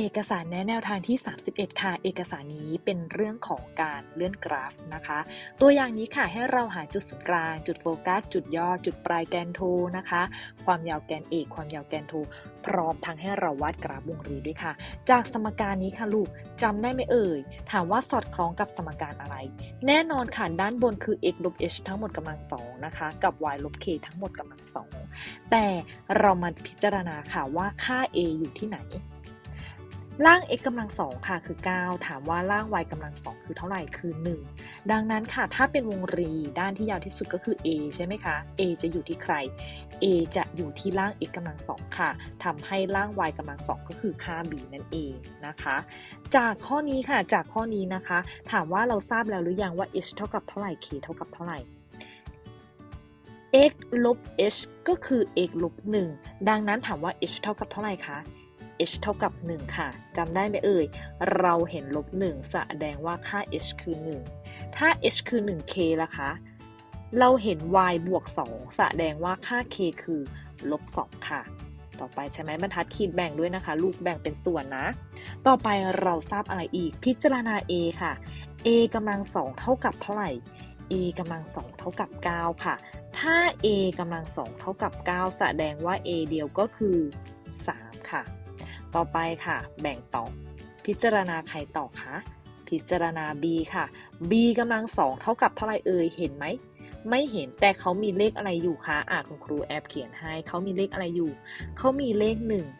เอกสารแนะแนวทางที่ 31 ค่ะ เอกสารนี้เป็นเรื่องของการเลื่อนกราฟนะคะ ตัวอย่างนี้ค่ะให้เราหาจุดศูนย์กลาง จุดโฟกัส จุดย่อ จุดปลายแกนโทนะคะ ความยาวแกนเอก ความยาวแกนโท พร้อมทั้งให้เราวาดกราฟวงรีด้วยค่ะ จากสมการนี้ค่ะลูกจำได้ไหมเอ่ย ถามว่าสอดคล้องกับสมการอะไร แน่นอนค่ะ ด้านบนคือ x ลบ h ทั้งหมดกำลังสองนะคะ กับ y ลบ k ทั้งหมดกำลังสองแต่เรามาพิจารณาค่ะว่าค่า a อยู่ที่ไหน ล่าง x กำลังสองค่ะคือ 9 ถามว่าล่าง y กำลังสองคือเท่าไหร่คือ 1 ดังนั้นค่ะถ้าเป็นวงรีด้านที่ยาวที่สุดก็คือ a ใช่ไหมคะ a จะอยู่ที่ใคร a จะอยู่ที่ล่าง x กำลังสองค่ะทำให้ล่าง y กำลังสองก็คือค่า b นั่นเองนะคะ จากข้อนี้ค่ะจากข้อนี้นะคะ ถามว่าเราทราบแล้วหรือยังว่า h เท่ากับเท่าไหร่ k เท่ากับเท่าไหร่ x ลบ h ก็คือ x ลบ1ดังนั้นถามว่า h เท่ากับเท่าไหร่คะ h เท่ากับ 1 ค่ะจำได้ไหมเอ่ย เราเห็นลบ 1 แสดงว่าค่า h คือ 1 ถ้า h คือ 1k ล่ะคะ เราเห็น y บวก 2 แสดงว่าค่า k คือลบ 2 ค่ะ ต่อไปใช่ไหมบรรทัดขีดแบ่งด้วยนะคะ ลูกแบ่งเป็นส่วนนะ ต่อไปเราทราบอะไรอีก พิจารณา a ค่ะ a กำลัง 2 เท่ากับเท่าไหร่ a กำลัง 2 เท่ากับ 9 ค่ะ ถ้า a กำลัง 2 เท่ากับ 9 แสดงว่า a เดียวก็คือ 3 ค่ะ ต่อไปค่ะ แบ่งต่อ พิจารณาใครต่อคะพิจารณา b ค่ะ b กำลัง2เท่ากับเท่าไรเอ่ยเห็นไหมไม่เห็นแต่เขามีเลขอะไรอยู่คะอะคุณครูแอบเขียนให้เขามีเลขอะไรอยู่เขามีเลข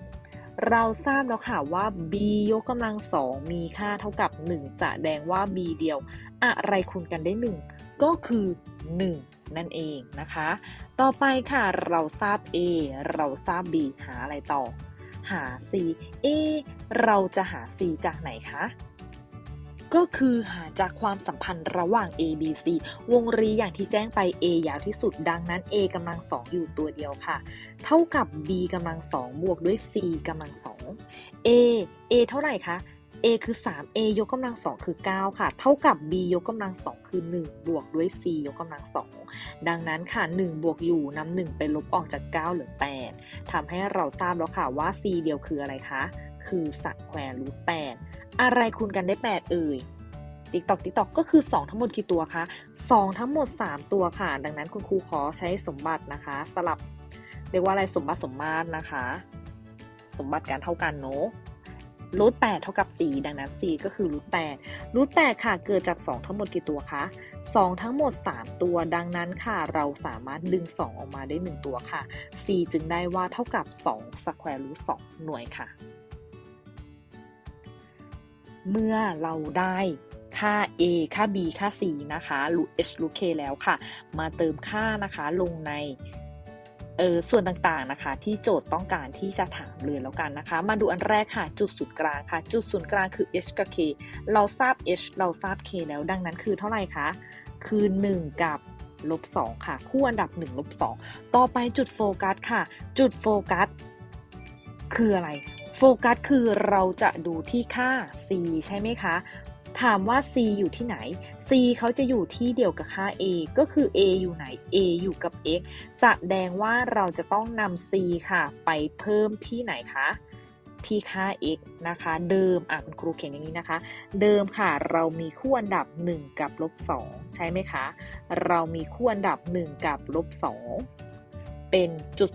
1เราทราบแล้วค่ะว่า b ยกกำลัง2มีค่าเท่ากับ1แสดงว่า b เดียว อะไรคูณกันได้ 1 ก็คือ 1 นั่นเองนะคะ ต่อไปค่ะเราทราบ a เราทราบ b หาอะไรต่อ หา c เอเราจะหา c จากไหนคะ ก็คือหาจากความสัมพันธ์ระหว่าง a b c วงรีอย่างที่แจ้งไป a ยาวที่สุดดังนั้น a กำลังสองอยู่ตัวเดียวค่ะ เท่ากับ b กำลังสองบวกด้วย c กำลังสอง a a เท่าไหร่คะ a คือ 3 a ยกกำลังสองคือ 9 ค่ะ เท่ากับ b ยกกำลังสองคือ 1 บวกด้วย c ยกกำลังสองดังนั้นค่ะ 1 บวกอยู่นำ1ไปลบออกจาก 9 เหลือ 8ทำให้เราทราบแล้วค่ะว่า c เดียวคืออะไรคะ คือสแควร์รูท8อะไรคูณกันได้ 8 เอ่ยติ๊กตอกติ๊กตอกก็คือ 2 ทั้งหมดกี่ตัวคะ2 ทั้งหมด 3 ตัวค่ะ ดังนั้นคุณครูขอใช้สมบัตินะคะ สลับเรียกว่าอะไรสมบัติสมมาตรนะคะ สมบัติการเท่ากันเนาะ รูท8เท่ากับ 4 ดังนั้น4ก็คือรูท8รูท8ค่ะเกิดจาก 2 ทั้งหมดกี่ตัวคะ 2 ทั้งหมด 3 ตัว ดังนั้นค่ะ เราสามารถดึง 2 ออกมาได้ 1 ตัวค่ะ c จึงได้ว่าเท่ากับ2 square root 2หน่วยค่ะ เมื่อเราได้ค่า a ค่า b ค่า c นะคะรูท h รูท k แล้วค่ะ มาเติมค่านะคะลงใน เออส่วนต่างๆนะคะ ที่โจทย์ต้องการที่จะถามเลยแล้วกันนะคะ มาดูอันแรกค่ะ จุดศูนย์กลางค่ะ จุดศูนย์กลางคือ h กับ k เราทราบ h เราทราบ k แล้วดังนั้นคือเท่าไหร่คะคือ 1 กับลบ2ค่ะ คู่อันดับ1ลบ2ต่อไปจุดโฟกัสค่ะ จุดโฟกัสคืออะไร โฟกัสคือเราจะดูที่ค่า c ใช่ไหมคะ ถามว่า c อยู่ที่ไหน c เขาจะอยู่ที่เดียวกับค่า a ก็คือ a อยู่ไหน a อยู่กับ x แสดงว่าเราจะต้องนำ c ค่ะ ไปเพิ่มที่ไหนคะที่ค่า x นะคะ เดิมอะคุณครูเขียนอย่างนี้นะคะ เดิมค่ะ เรามีคู่อันดับ 1 กับลบ2ใช่ไหมคะ เรามีคู่อันดับ 1 กับลบ2เป็นจุด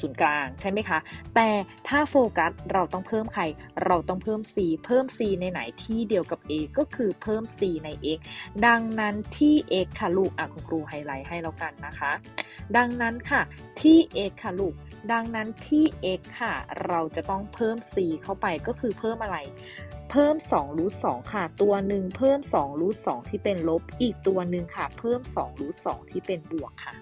ศูนย์กลางใช่ไหมคะ แต่ถ้าโฟกัสเราต้องเพิ่มใคร เราต้องเพิ่ม c เพิ่ม c ในไหนที่เดียวกับ a ก็คือเพิ่ม c ใน x ดังนั้นที่ x ค่ะลูกอะคุณครูไฮไลท์ให้แล้วกันนะคะ ดังนั้นค่ะที่ x ค่ะลูก ดังนั้นที่ x ค่ะ เราจะต้องเพิ่ม c เข้าไปก็คือเพิ่มอะไรเพิ่ม2รูท2ค่ะ ตัวหนึ่งเพิ่ม2รูท2ที่เป็นลบ อีกตัวหนึ่งค่ะ เพิ่ม2รูท2ที่เป็นบวกค่ะ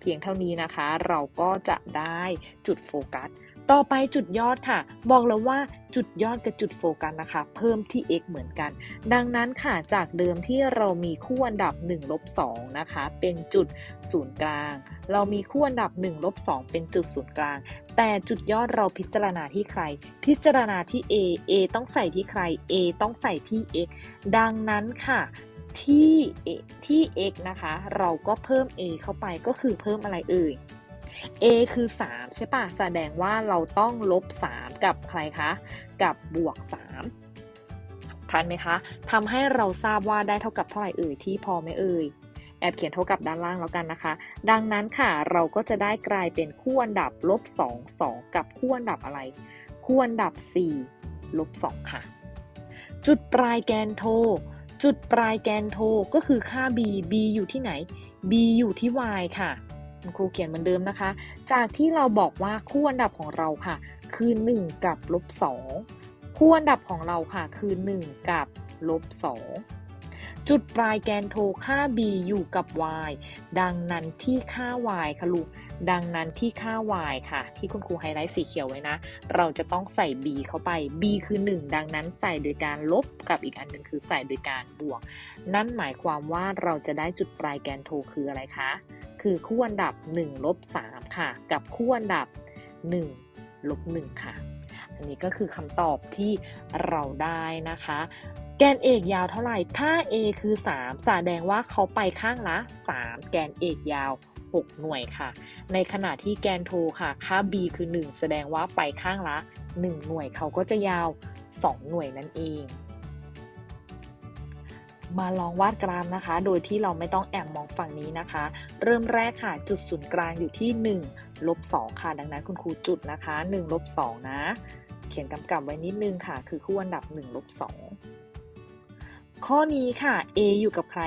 เพียงเท่านี้นะคะ เราก็จะได้จุดโฟกัส ต่อไปจุดยอดค่ะ บอกแล้วว่าจุดยอดกับจุดโฟกัสนะคะ เพิ่มที่ x เหมือนกัน ดังนั้นค่ะจากเดิมที่เรามีคู่อันดับ1ลบ2นะคะ เป็นจุดศูนย์กลาง เรามีคู่อันดับ1ลบ2เป็นจุดศูนย์กลาง แต่จุดยอดเราพิจารณาที่ใคร พิจารณาที่ a a ต้องใส่ที่ใคร a ต้องใส่ที่ x ดังนั้นค่ะ ที่ A ที่ x นะคะ เราก็เพิ่ม a เข้าไปก็คือเพิ่มอะไรเอ่ย a คือ 3 ใช่ปะแสดงว่าเราต้องลบ 3 กับใครคะ กับบวก 3 ทันไหมคะทำให้เราทราบว่าได้เท่ากับเท่าไหร่เอ่ยที่พอไหมเอ่ยแอบเขียนเท่ากับด้านล่างแล้วกันนะคะ ดังนั้นค่ะเราก็จะได้กลายเป็นคู่อันดับลบ2 2 กับคู่อันดับอะไร คู่อันดับ 4 ลบ 2 ค่ะ จุดปลายแกนโท จุดปลายแกนโทก็คือค่า b b อยู่ที่ไหน b อยู่ที่ y ค่ะคุณครูเขียนเหมือนเดิมนะคะ จากที่เราบอกว่าคู่อันดับของเราค่ะ คือ 1 กับลบ2คู่อันดับของเราค่ะ คือ 1 กับลบ2จุดปลายแกนโทค่า b อยู่กับ y ดังนั้นที่ค่า y ค่ะลูก ดังนั้นที่ค่า y ค่ะ ที่คุณครูไฮไลท์สีเขียวไว้นะ เราจะต้องใส่ b เข้าไป b คือ 1 ดังนั้นใส่โดยการลบกับอีกอันหนึ่งคือใส่โดยการบวก นั่นหมายความว่าเราจะได้จุดปลายแกนโทคืออะไรคะ คือคู่อันดับ1ลบ3ค่ะ กับคู่อันดับ1ลบ1ค่ะ อันนี้ก็คือคำตอบที่เราได้นะคะแกนเอกยาวเท่าไหร่ ถ้า a คือ 3 แสดงว่าเขาไปข้างละ 3 แกนเอกยาว 6 หน่วยค่ะ ในขณะที่แกนโทค่ะ ค่า b คือ 1 แสดงว่าไปข้างละ 1 หน่วยเขาก็จะยาว 2 หน่วยนั่นเอง มาลองวาดกราฟนะคะ โดยที่เราไม่ต้องแอบมองฝั่งนี้นะคะ เริ่มแรกค่ะ จุดศูนย์กลางอยู่ที่ 1 ลบ 2 ค่ะ ดังนั้นคุณครูจุดนะคะ 1 ลบ 2 นะ เขียนกำกับไว้นิดนึงค่ะ คือคู่อันดับ 1 ลบ 2 ข้อนี้ค่ะ a อยู่กับใคร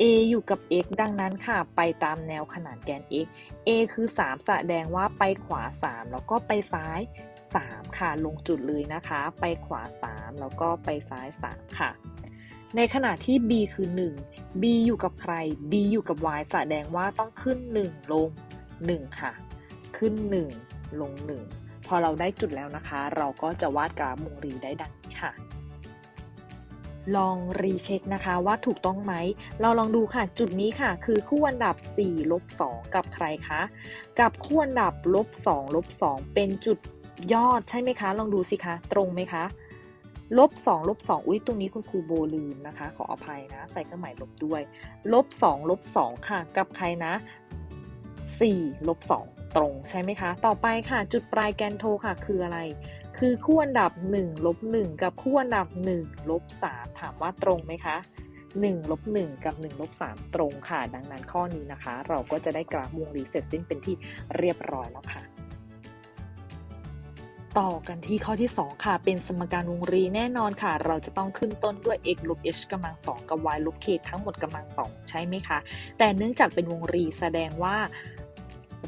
a อยู่กับ x ดังนั้นค่ะ ไปตามแนวขนานแกน x a คือ 3 แสดงว่าไปขวา 3 แล้วก็ไปซ้าย 3 ค่ะ ลงจุดเลยนะคะ ไปขวา 3 แล้วก็ไปซ้าย 3 ค่ะ ในขณะที่ b คือ 1 b อยู่กับใคร b อยู่กับ y แสดงว่าต้องขึ้น 1 ลง 1 ค่ะ ขึ้น 1 ลง 1 พอเราได้จุดแล้วนะคะ เราก็จะวาดกราฟวงรีได้ดังนี้ค่ะ ลองรีเช็คนะคะว่าถูกต้องไหม เราลองดูค่ะจุดนี้ค่ะ คือคู่อันดับ4ลบ2กับใครคะ กับคู่อันดับลบ2ลบ2เป็นจุดยอดใช่ไหมคะ ลองดูสิคะ ตรงไหมคะลบ2ลบ2อุ้ยตรงนี้คุณครูโบลืมนะคะ ขออภัยนะ ใส่เครื่องหมายลบด้วยลบ2ลบ2ค่ะ กับใครนะ4ลบ2ตรงใช่ไหมคะ ต่อไปค่ะ จุดปลายแกนโทค่ะ คืออะไร คือคู่อันดับ1ลบ1กับคู่อันดับ1ลบ3ถามว่าตรงไหมคะ1ลบ1กับ1ลบ3ตรงค่ะ ดังนั้นข้อนี้นะคะ เราก็จะได้กราฟวงรีเสร็จสิ้นเป็นที่เรียบร้อยแล้วค่ะ ต่อกันที่ข้อที่ 2 ค่ะ เป็นสมการวงรีแน่นอนค่ะ เราจะต้องขึ้นต้นด้วย x ลบ h กำลัง2กับ y ลบ k ทั้งหมดกำลัง2ใช่ไหมคะ แต่เนื่องจากเป็นวงรีแสดงว่า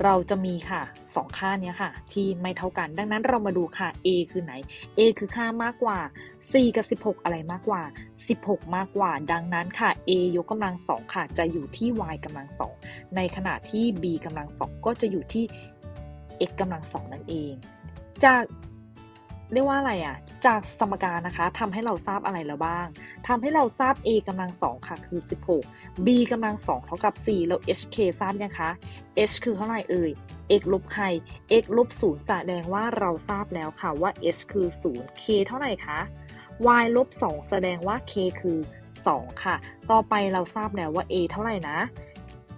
เราจะมีค่ะ 2 ค่านี้ค่ะ ที่ไม่เท่ากัน ดังนั้นเรามาดูค่ะ a คือไหน a คือค่ามากกว่า 4 กับ 16 อะไรมากกว่า 16 มากกว่า ดังนั้นค่ะ a ยกกำลัง2ค่ะ จะอยู่ที่ y กำลัง2ในขณะที่ b กำลัง2ก็จะอยู่ที่ x กำลัง2นั่นเอง จาก เรียกว่าอะไรอะ จากสมการนะคะทำให้เราทราบอะไรแล้วบ้างทำให้เราทราบ a กำลัง2ค่ะคือ 16 b กำลัง2เท่ากับ 4 แล้ว hk ทราบยังคะ h คือเท่าไหร่เอ่ย x ลบใคร x ลบ0แสดงว่าเราทราบแล้วค่ะว่า h คือ 0 k เท่าไหร่คะ y ลบ2แสดงว่า k คือ 2 ค่ะ ต่อไปเราทราบแล้วว่า a เท่าไหร่นะ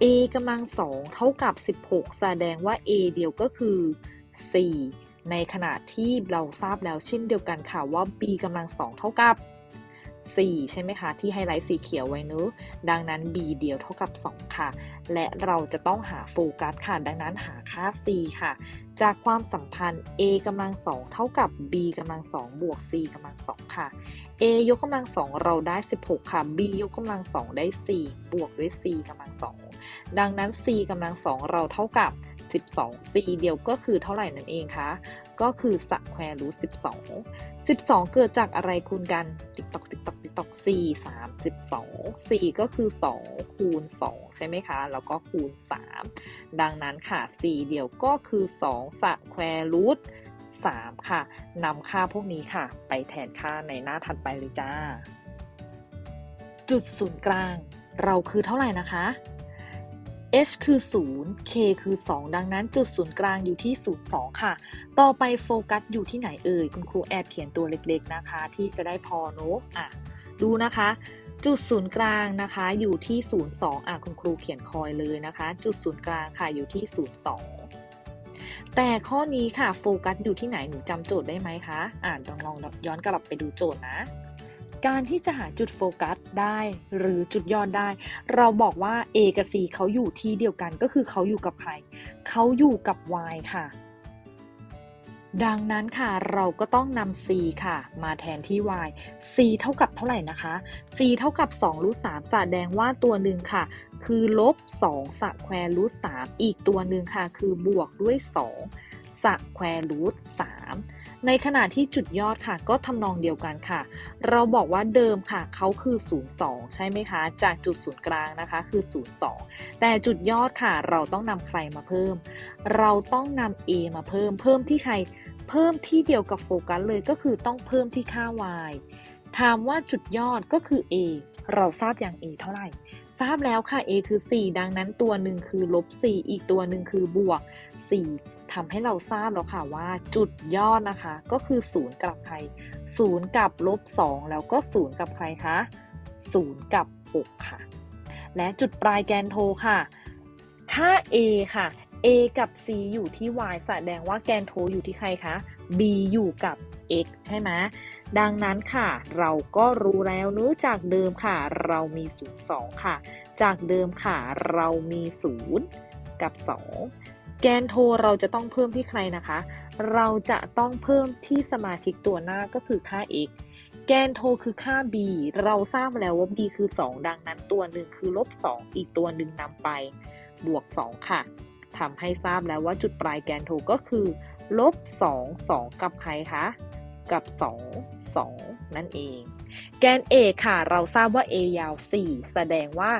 a กำลัง2เท่ากับ 16 แสดงว่า a เดียวก็คือ 4 ในขณะที่เราทราบแล้วเช่นเดียวกันค่ะว่า b กำลัง2เท่ากับ 4 ใช่ไหมคะ ที่ไฮไลท์สีเขียวไว้เนอะดังนั้น b เดียวเท่ากับ 2 ค่ะ และเราจะต้องหาโฟกัสค่ะ ดังนั้นหาค่า c ค่ะ จากความสัมพันธ์ a กำลัง2เท่ากับ b กำลัง2บวก c กำลัง2ค่ะ a ยกกำลัง2เราได้ 16 ค่ะ b ยกกำลัง2ได้ 4 บวกด้วย c กำลัง2ดังนั้น c กำลัง2เราเท่ากับ 12 c เดียวก็คือเท่าไหร่นั่นเองคะ ก็คือสแควร์รูท12 12 เกิดจากอะไรคูณกัน ติ๊กตอกติ๊กตอกติ๊กตอก4 3 12 4ก็คือ2คูณ2ใช่ไหมคะ แล้วก็คูณ3ดังนั้นค่ะ4เดียวก็คือ2สแควร์รูท3ค่ะนำค่าพวกนี้ค่ะ ไปแทนค่าในหน้าถัดไปเลยจ้า จุดศูนย์กลาง เราคือเท่าไหร่นะคะ h คือ 0 k คือ 2 ดังนั้นจุดศูนย์กลางอยู่ที่ 0 2 ค่ะ ต่อไปโฟกัสอยู่ที่ไหนเอ่ย คุณครูแอบเขียนตัวเล็กๆนะคะ ที่จะได้พอเนอะอะ ดูนะคะ จุดศูนย์กลางนะคะ อยู่ที่ 0 2อะคุณครูเขียนคอยเลยนะคะ จุดศูนย์กลางค่ะอยู่ที่ 0 2 แต่ข้อนี้ค่ะโฟกัสอยู่ที่ไหนหนูจำโจทย์ได้ไหมคะ อ่านลองลองย้อนกลับไปดูโจทย์นะการที่จะหาจุดโฟกัส ได้หรือจุดยอดได้ เราบอกว่า A กับ C เขาอยู่ที่เดียวกันก็คือเขาอยู่กับใครเขาอยู่กับ Y ค่ะ ดังนั้นค่ะเราก็ต้องนำ c ค่ะ มาแทนที่ y c เท่ากับเท่าไหร่นะคะ c เท่ากับ2รูท3แสดงว่าตัวหนึ่งค่ะ คือลบ2สแควร์รูท3อีกตัวหนึ่งค่ะ คือบวกด้วย2สแควร์รูท3 ในขณะที่จุดยอดค่ะ ก็ทำนองเดียวกันค่ะ เราบอกว่าเดิมค่ะเขาคือ 0 2 ใช่ไหมคะ จากจุดศูนย์กลางนะคะคือ 0 2 แต่จุดยอดค่ะ เราต้องนำใครมาเพิ่ม เราต้องนำ a มาเพิ่ม เพิ่มที่ใคร เพิ่มที่เดียวกับโฟกัสเลยก็คือต้องเพิ่มที่ค่า y ถามว่าจุดยอดก็คือ a เราทราบอย่าง a เท่าไหร่ ทราบแล้วค่ะ a คือ 4 ดังนั้นตัวหนึ่งคือลบ4 อีกตัวหนึ่งคือบวก 4 ทำให้เราทราบแล้วค่ะว่าจุดยอดนะคะ ก็คือ0กับใคร0กับลบ2แล้วก็0กับใครคะ0กับ6ค่ะ และจุดปลายแกนโทค่ะ ถ้า a ค่ะ a กับ c อยู่ที่ y แสดงว่าแกนโทอยู่ที่ใครคะ b อยู่กับ x ใช่ไหมดังนั้นค่ะ เราก็รู้แล้วเนื้อจากเดิมค่ะ เรามี 0 2 ค่ะ จากเดิมค่ะ เรามี 0 กับ 2 แกนโทเราจะต้องเพิ่มที่ใครนะคะ เราจะต้องเพิ่มที่สมาชิกตัวหน้าก็คือค่า x แกนโทคือค่า b เราทราบแล้วว่า b คือ 2 ดังนั้นตัวหนึ่งคือลบ 2 อีกตัวหนึ่งนำไป บวก 2 ค่ะทำให้ทราบแล้วว่าจุดปลายแกนโทก็คือลบ 2 2 กับใครคะ กับ 2 2 นั่นเอง แกน a ค่ะ เราทราบว่า a ยาว 4 แสดงว่า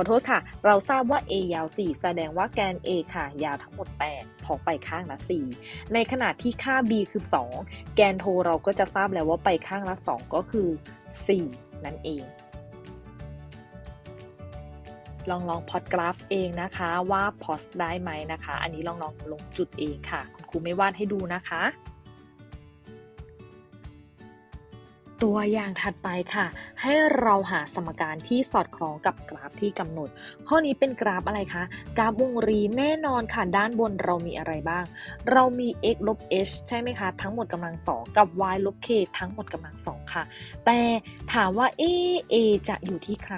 ขอโทษค่ะ เราทราบว่า a ยาว 4 แสดงว่าแกน a ค่ะ ยาวทั้งหมด 8 พอไปข้างละ 4 ในขณะที่ค่า b คือ 2 แกนโทเราก็จะทราบแล้วว่าไปข้างละ 2 ก็คือ 4 นั่นเอง ลองลองพอดกราฟเองนะคะว่าพอสได้ไหมนะคะ อันนี้ลองลองลงจุดเองค่ะ คุณครูไม่วาดให้ดูนะคะ ตัวอย่างถัดไปค่ะ ให้เราหาสมการที่สอดคล้องกับกราฟที่กำหนด ข้อนี้เป็นกราฟอะไรคะกราฟวงรีแน่นอนค่ะด้านบนเรามีอะไรบ้าง เรามี x ลบ h ใช่ไหมคะ ทั้งหมดกำลังสองกับ y ลบ k ทั้งหมดกำลังสอง ค่ะ แต่ถามว่า a a จะอยู่ที่ใคร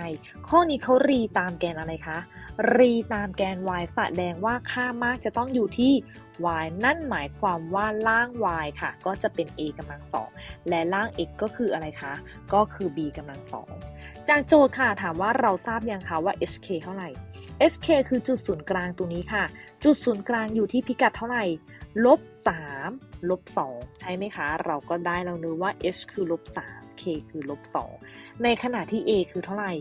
ข้อนี้เขารีตามแกนอะไรคะ รีตามแกน y แสดงว่าค่ามากจะต้องอยู่ที่ y นั่นหมายความว่าล่าง y ค่ะ ก็จะเป็น a กำลังสองและล่าง x ก็คืออะไรคะ ก็คือ b กำลังสองจากโจทย์ค่ะถามว่าเราทราบยังคะว่า hk เท่าไหร่ hk คือจุดศูนย์กลางตรงนี้ค่ะ จุดศูนย์กลางอยู่ที่พิกัดเท่าไหร่ ลบ3ลบ2ใช่ไหมคะ เราก็ได้เราเนื้อว่า h คือลบ3 k คือลบ2ในขณะที่ a คือเท่าไหร่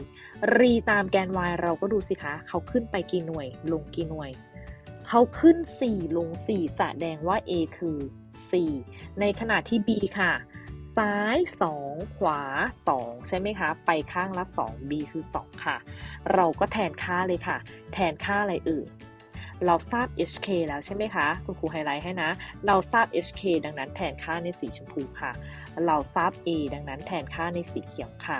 รีตามแกน y เราก็ดูสิคะ เขาขึ้นไปกี่หน่วย ลงกี่หน่วย เขาขึ้น 4 ลง 4 แสดงว่า a คือ 4 ในขณะที่ b ค่ะ ซ้าย 2 ขวา 2 ใช่ไหมคะ ไปข้างละ 2 b คือ 2 ค่ะ เราก็แทนค่าเลยค่ะ แทนค่าอะไรเอ่ย เราทราบ hk แล้วใช่ไหมคะ คุณครูไฮไลท์ให้นะ เราทราบ hk ดังนั้นแทนค่าในสีชมพูค่ะ เราทราบ a ดังนั้นแทนค่าในสีเขียวค่ะ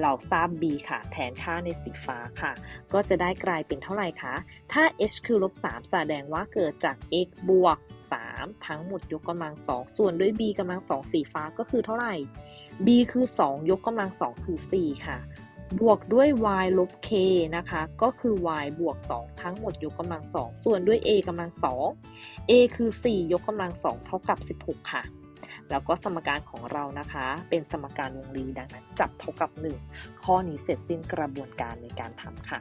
เราทราบ b ค่ะ แทนค่าในสีฟ้าค่ะ ก็จะได้กลายเป็นเท่าไหร่คะ ถ้า h คือลบ3แสดงว่าเกิดจาก x บวก 3 ทั้งหมดยกกำลัง 2 ส่วนด้วย b กำลัง 2 สีฟ้าก็คือเท่าไหร่ b คือ 2 ยกกำลัง 2 คือ 4 ค่ะ บวกด้วย y ลบ k นะคะ ก็คือ y บวก 2 ทั้งหมดยกกำลัง 2 ส่วนด้วย a กำลัง 2 a คือ 4 ยกกำลัง 2 เท่ากับ 16 ค่ะ แล้วก็สมการของเรานะคะ เป็นสมการวงรีดังนั้น จับเท่ากับ 1 ข้อนี้เสร็จสิ้นกระบวนการในการทำค่ะ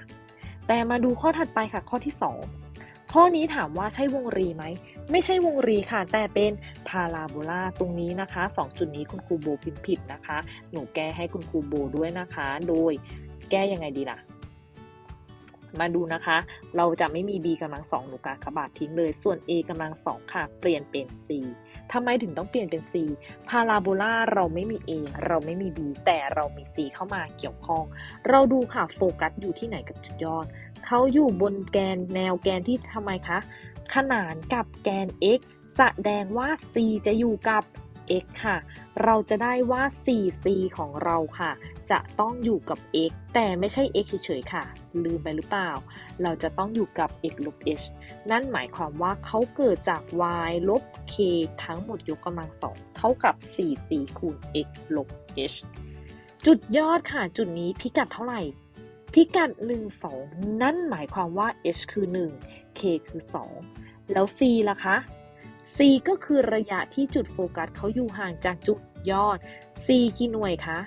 แต่มาดูข้อถัดไปค่ะข้อที่ 2 ข้อนี้ถามว่าใช่วงรีไหม ไม่ใช่วงรีค่ะ แต่เป็นพาราโบลาตรงนี้นะคะ 2 จุดนี้คุณครูโบพิมพ์ผิดนะคะ หนูแก้ให้คุณครูโบด้วยนะคะ โดยแก้ยังไงดีล่ะ มาดูนะคะ เราจะไม่มี b กำลังสองหนูกากบาททิ้งเลย ส่วน a กำลังสองค่ะ เปลี่ยนเป็น c ทำไมถึงต้องเปลี่ยนเป็น c พาราโบลาเราไม่มี a เราไม่มี b แต่เรามี c เข้ามาเกี่ยวข้อง เราดูค่ะโฟกัสอยู่ที่ไหนกับจุดยอด เขาอยู่บนแกนแนวแกนที่ทำไมคะ ขนานกับแกน x แสดงว่า c จะอยู่กับ x ค่ะ เราจะได้ว่า 4c ของเราค่ะ จะต้องอยู่กับ x แต่ไม่ใช่ x เฉยๆค่ะ ลืมไปหรือเปล่า เราจะต้องอยู่กับ x ลบ h นั่นหมายความว่าเขาเกิดจาก y ลบ k ทั้งหมดยกกำลังสองเท่ากับ 4c คูณ x ลบ h จุดยอดค่ะ จุดนี้พิกัดเท่าไหร่ พิกัด 1 2 นั่นหมายความว่า h คือ 1 k คือ 2 แล้ว c ล่ะคะ c ก็คือระยะที่จุดโฟกัสเขาอยู่ห่างจากจุดยอด c กี่หน่วยคะ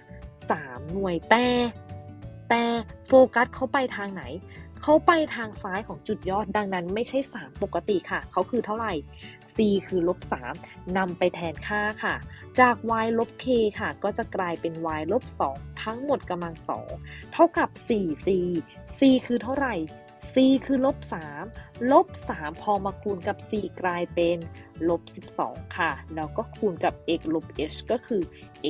3 หน่วยแต่แต่โฟกัสเขาไปทางไหน เขาไปทางซ้ายของจุดยอดดังนั้นไม่ใช่ 3 ปกติค่ะ เขาคือเท่าไหร่ c คือลบ3นำไปแทนค่าค่ะ จาก y ลบ k ค่ะ ก็จะกลายเป็น y ลบ2ทั้งหมดกำลัง2เท่ากับ 4c c คือเท่าไหร่ c คือลบ3ลบ3พอมาคูณกับ c กลายเป็นลบ12 ค่ะ แล้วก็คูณกับ x ลบ h ก็คือ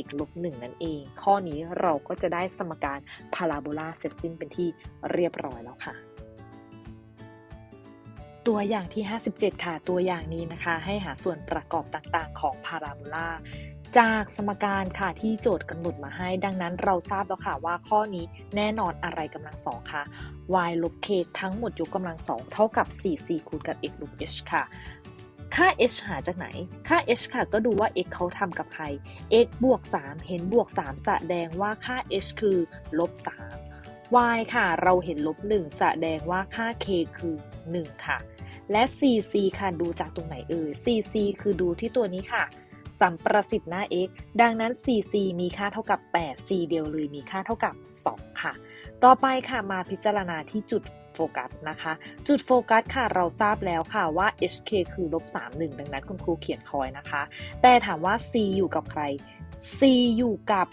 x ลบ1นั่นเอง ข้อนี้เราก็จะได้สมการพาราโบลาเสร็จสิ้นเป็นที่เรียบร้อยแล้วค่ะตัวอย่างที่ 57 ค่ะ ตัวอย่างนี้นะคะ ให้หาส่วนประกอบต่างๆ ของพาราโบลา จากสมการค่ะที่โจทย์กำหนดมาให้ ดังนั้นเราทราบแล้วค่ะว่าข้อนี้แน่นอนอะไรกำลังสองค่ะ y ลบ k ทั้งหมดยกกำลังสองเท่ากับ 4c คูณกับ x ลบ h ค่ะค่า h หาจากไหน ค่า h ค่ะ ก็ดูว่า x เขาทำกับใคร x บวก 3 เห็นบวก 3 แสดงว่าค่า h คือลบ 3 y ค่ะ เราเห็นลบ 1 แสดงว่าค่า k คือ 1 ค่ะ และ 4c ค่ะ ดูจากตรงไหนเอ่ย 4c คือดูที่ตัวนี้ค่ะ สัมประสิทธิ์หน้า x ดังนั้น 4c มีค่าเท่ากับ 8 c เดียวเลยมีค่าเท่ากับ 2 ค่ะ ต่อไปค่ะมาพิจารณาที่จุดโฟกัสนะคะ จุดโฟกัสค่ะเราทราบแล้วค่ะว่า hk คือลบ31 ดังนั้นคุณครูเขียนคอยนะคะ แต่ถามว่า c อยู่กับใคร c อยู่กับ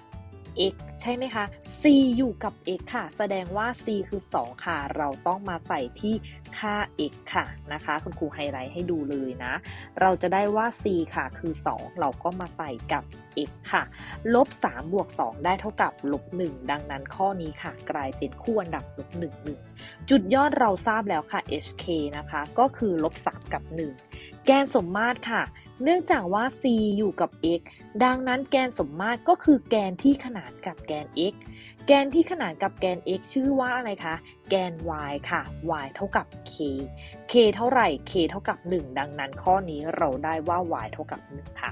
x ใช่ไหมคะ c อยู่กับ x ค่ะ แสดงว่า c คือ 2 ค่ะ เราต้องมาใส่ที่ค่า x ค่ะนะคะ คุณครูไฮไลท์ให้ดูเลยนะ เราจะได้ว่า c ค่ะ คือ 2 เราก็มาใส่กับ x ค่ะ ลบ3บวก2ได้เท่ากับลบ1ดังนั้นข้อนี้ค่ะ กลายเป็นคู่อันดับลบ1 1 จุดยอดเราทราบแล้วค่ะ hk นะคะ ก็คือลบ3กับ 1 แกนสมมาตรค่ะ เนื่องจากว่า c อยู่กับ x ดังนั้นแกนสมมาตรก็คือแกนที่ขนานกับแกน x แกนที่ขนานกับแกน x ชื่อว่าอะไรคะ แกน y ค่ะ y เท่ากับ k k เท่าไหร่ k เท่ากับ 1 ดังนั้นข้อนี้เราได้ว่า y เท่ากับ 1 ค่ะ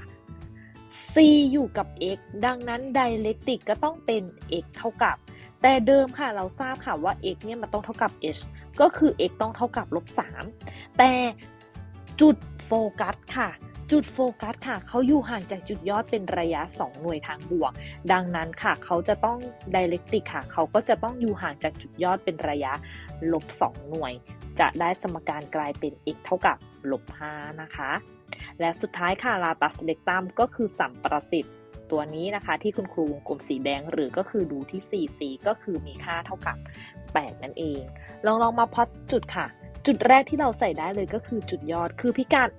c อยู่กับ x ดังนั้นไดเ e กติกก็ต้องเป็น x เท่ากับ แต่เดิมค่ะเราทราบค่ะว่า x เนี่ยมันต้องเท่ากับ h ก็คือ x ต้องเท่ากับลบ3แต่จุดโฟกัสค่ะ จุดโฟกัสค่ะ เขาอยู่ห่างจากจุดยอดเป็นระยะ 2 หน่วยทางบวก ดังนั้นค่ะ เขาจะต้องไดเ e กติกค่ะ เขาก็จะต้องอยู่ห่างจากจุดยอดเป็นระยะลบ 2 หน่วย จะได้สมการกลายเป็น x เท่ากับลบ 5 นะคะ และสุดท้ายค่ะลาตัสเ e กตัมก็คือสัมประสิทธิ์ตัวนี้นะคะที่คุณครูวงกลมสีแดงหรือก็คือดูที่ 4c ก็คือมีค่าเท่ากับ 8 นั่นเอง ลองลองมาพอดจุดค่ะ จุดแรกที่เราใส่ได้เลยก็คือจุดยอดคือพิกัด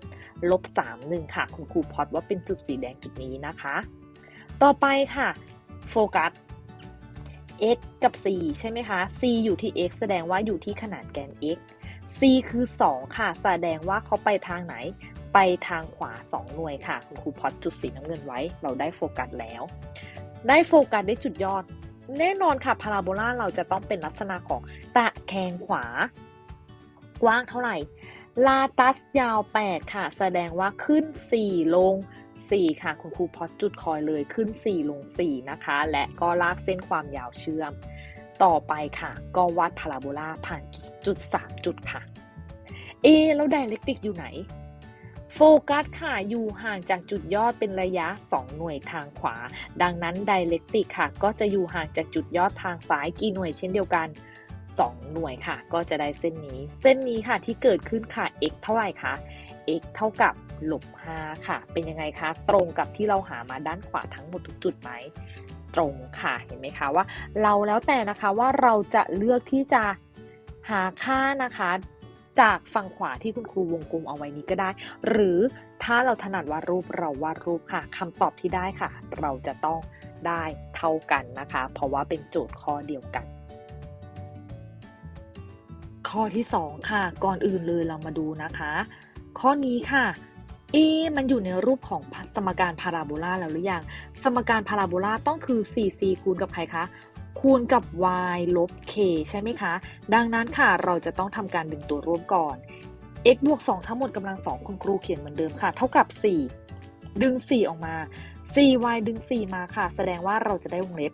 ลบ3 1ค่ะ คุณครูพอดว่าเป็นจุดสีแดงจุดนี้นะคะ ต่อไปค่ะโฟกัส x กับ c ใช่ไหมคะ c อยู่ที่ x แสดงว่าอยู่ที่ขนาดแกน x c คือ 2 ค่ะ แสดงว่าเขาไปทางไหน ไปทางขวา 2 หน่วยค่ะ คุณครูพอดจุดสีน้ำเงินไว้ เราได้โฟกัสแล้ว ได้โฟกัสได้จุดยอด แน่นอนค่ะพาราโบลาเราจะต้องเป็นลักษณะของตะแคงขวา กว้างเท่าไหร่ ลาตัสยาว 8 ค่ะ แสดงว่าขึ้น 4 ลง 4 ค่ะ คุณครูพอจุดคอยเลยขึ้น 4 ลง 4 นะคะ และก็ลากเส้นความยาวเชื่อม ต่อไปค่ะ ก็วัดพาราโบลาผ่านจุด 3 จุดค่ะ เอแล้วไดเรกติกอยู่ไหน โฟกัสค่ะ อยู่ห่างจากจุดยอดเป็นระยะ 2 หน่วยทางขวา ดังนั้นไดเรกติกค่ะ ก็จะอยู่ห่างจากจุดยอดทางซ้ายกี่หน่วยเช่นเดียวกัน 2 หน่วยค่ะ ก็จะได้เส้นนี้ เส้นนี้ค่ะที่เกิดขึ้นค่ะ x เท่าไหร่คะ x เท่ากับลบ5ค่ะ เป็นยังไงคะ ตรงกับที่เราหามาด้านขวาทั้งหมดทุกจุดไหม ตรงค่ะ เห็นไหมคะว่า เราแล้วแต่นะคะว่าเราจะเลือกที่จะหาค่านะคะจากฝั่งขวาที่คุณครูวงกลมเอาไว้นี้ก็ได้ หรือถ้าเราถนัดวาดรูปเราวาดรูปค่ะคำตอบที่ได้ค่ะ เราจะต้องได้เท่ากันนะคะ เพราะว่าเป็นโจทย์ข้อเดียวกัน ข้อที่ 2 ค่ะ ก่อนอื่นเลยเรามาดูนะคะ ข้อนี้ค่ะเอมันอยู่ในรูปของสมการพาราโบลาแล้วหรือยัง สมการพาราโบลาต้องคือ 4c คูณกับใครคะ คูณกับ y ลบ k ใช่ไหมคะ ดังนั้นค่ะ เราจะต้องทำการดึงตัวร่วมก่อน x บวก 2 ทั้งหมดกำลัง 2 คุณครูเขียนเหมือนเดิมค่ะ เท่ากับ 4 ดึง 4 ออกมา 4y ดึง 4 มาค่ะ แสดงว่าเราจะได้วงเล็บ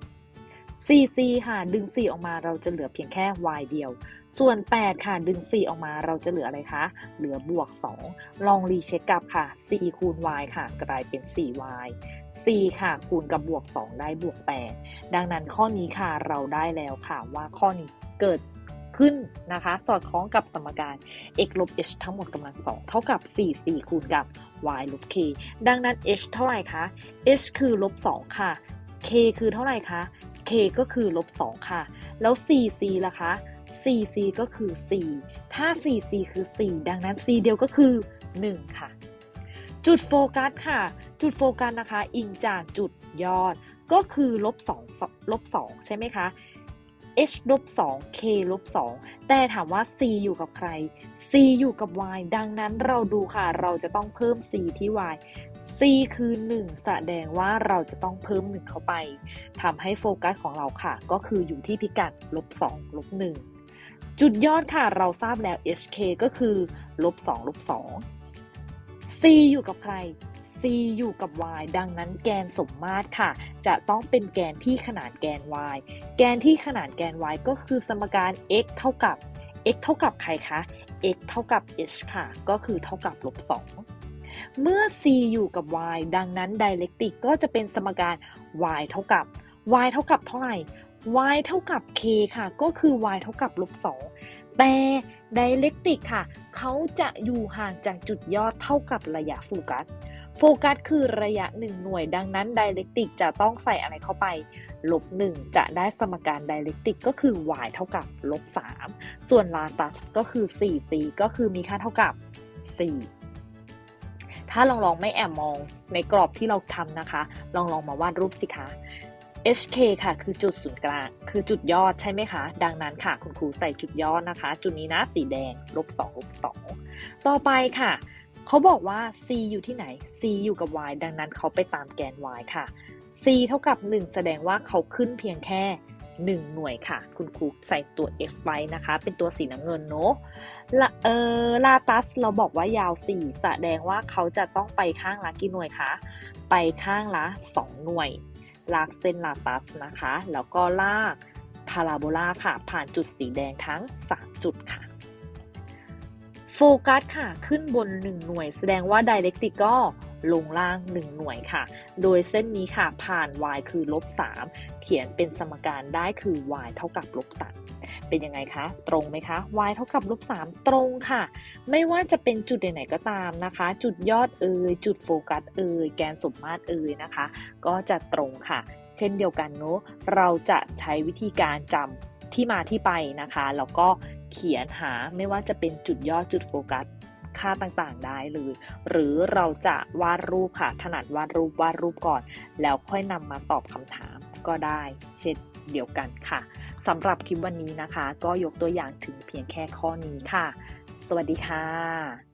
4c ค่ะ ดึง 4 ออกมา เราจะเหลือเพียงแค่ y เดียว ส่วน 8 ค่ะ ดึง 4 ออกมาเราจะเหลืออะไรคะ เหลือบวก 2 ลองรีเช็คกลับค่ะ 4 คูณ y ค่ะ กลายเป็น 4y 4 ค่ะ คูณกับบวก 2 ได้บวก 8 ดังนั้นข้อนี้ค่ะเราได้แล้วค่ะว่าข้อนี้เกิดขึ้นนะคะ สอดคล้องกับสมการ x ลบ h ทั้งหมดกำลัง2เท่ากับ 4 4 คูณกับ y ลบ k ดังนั้น h เท่าไหร่คะ h คือลบ 2 ค่ะ k คือเท่าไหร่คะ k ก็คือลบ 2 ค่ะ แล้ว 4c ล่ะคะ 4c ก็คือ 4 ถ้า 4c คือ 4 ดังนั้น c เดียวก็คือ 1 ค่ะ จุดโฟกัสค่ะ จุดโฟกัสนะคะ อิงจากจุดยอด ก็คือลบ2ลบ2ใช่ไหมคะ h ลบ2 k ลบ2แต่ถามว่า c อยู่กับใคร c อยู่กับ y ดังนั้นเราดูค่ะ เราจะต้องเพิ่ม c ที่ y c คือ 1 แสดงว่าเราจะต้องเพิ่ม 1 เข้าไปทำให้โฟกัสของเราค่ะ ก็คืออยู่ที่พิกัดลบ2ลบ1 จุดยอดค่ะเราทราบแล้ว hk ก็คือลบ2ลบ2 c อยู่กับใคร c อยู่กับ y ดังนั้นแกนสมมาตรค่ะ จะต้องเป็นแกนที่ขนานแกน y แกนที่ขนานแกน y ก็คือสมการ x เท่ากับ x เท่ากับใครคะ x เท่ากับ h ค่ะ ก็คือเท่ากับลบ2เมื่อ c อยู่กับ y ดังนั้น dialectic ก็จะเป็นสมการ y เท่ากับ y เท่ากับเท่าไหร่ y เท่ากับ k ค่ะ ก็คือ y เท่ากับลบ2แต่ dialectic ค่ะ เขาจะอยู่ห่างจากจุดยอดเท่ากับระยะโฟกัส โฟกัสคือระยะ 1 หน่วย ดังนั้น dialectic จะต้องใส่อะไรเข้าไป ลบ 1 จะได้สมการ dialectic ก็คือ y เท่ากับลบ 3 ส่วน latus ก็คือ 4c ก็คือมีค่าเท่ากับ 4ถ้าลองลองไม่แอบมองในกรอบที่เราทำนะคะ ลองลองมาวาดรูปสิคะ HK ค่ะ คือจุดศูนย์กลาง คือจุดยอดใช่ไหมคะ ดังนั้นค่ะ คุณครูใส่จุดยอดนะคะ จุดนี้นะสีแดงลบ2ลบ2ต่อไปค่ะ เขาบอกว่า C อยู่ที่ไหน C อยู่กับ Y ดังนั้นเขาไปตามแกน Y ค่ะ C เท่ากับ 1 แสดงว่าเขาขึ้นเพียงแค่ 1 หน่วยค่ะ คุณครูใส่ตัว F ไว้นะคะ เป็นตัวสีน้ำเงินเนาะละเออลาตัสเราบอกว่ายาว 4 แสดงว่าเขาจะต้องไปข้างละกี่หน่วยคะ ไปข้างละ 2 หน่วย ลากเส้นลาตัสนะคะ แล้วก็ลากพาราโบลาค่ะ ผ่านจุดสีแดงทั้ง 3 จุดค่ะ โฟกัสค่ะ ขึ้นบน 1 หน่วย แสดงว่าไดเรกติกก็ ลงล่าง 1 หน่วยค่ะ โดยเส้นนี้ค่ะผ่าน y คือลบ3เขียนเป็นสมการได้คือ y เท่ากับลบ3เป็นยังไงคะ ตรงไหมคะ y เท่ากับลบ3ตรงค่ะ ไม่ว่าจะเป็นจุดไหนๆก็ตามนะคะ จุดยอดเอ่ยจุดโฟกัสเอ่ยแกนสมมาตรเอ่ยนะคะ ก็จะตรงค่ะ เช่นเดียวกันเนาะเราจะใช้วิธีการจำที่มาที่ไปนะคะ แล้วก็เขียนหาไม่ว่าจะเป็นจุดยอดจุดโฟกัส ค่าต่างๆ ได้เลย หรือเราจะวาดรูปค่ะ ถนัดวาดรูปวาดรูปก่อน แล้วค่อยนำมาตอบคำถามก็ได้ เช่นเดียวกันค่ะสำหรับคลิปวันนี้นะคะ ก็ยกตัวอย่างถึงเพียงแค่ข้อนี้ค่ะ สวัสดีค่ะ